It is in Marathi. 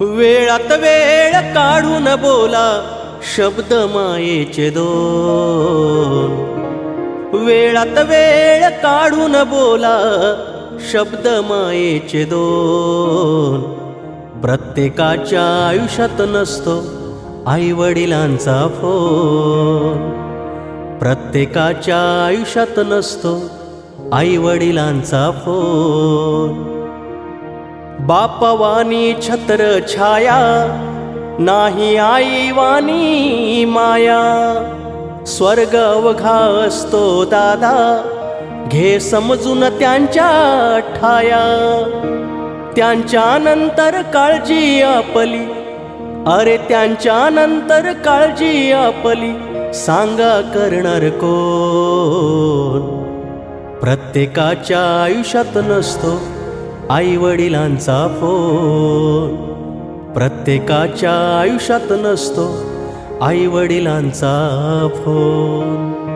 वेळात वेळ काढून बोला शब्द मायेचे दोन. वेळात वेळ काढून बोला शब्द मायेचे दोन. प्रत्येकाच्या आयुष्यात नसतो आई वडिलांचा फोन. प्रत्येकाच्या आयुष्यात नसतो आई वडिलांचा फोन. बापवानी छत्र छाया नाही आई वाणी माया. स्वर्ग अवघा असतो दादा घे समजून त्यांच्या ठाया. त्यांच्या नंतर काळजी आपली अरे त्यांच्या नंतर काळजी आपली सांगा करणार कोण? प्रत्येकाच्या आयुष्यात नसतो आई वडिलांचा फोन. प्रत्येकाच्या आयुष्यात नसतो आई वडिलांचा फोन.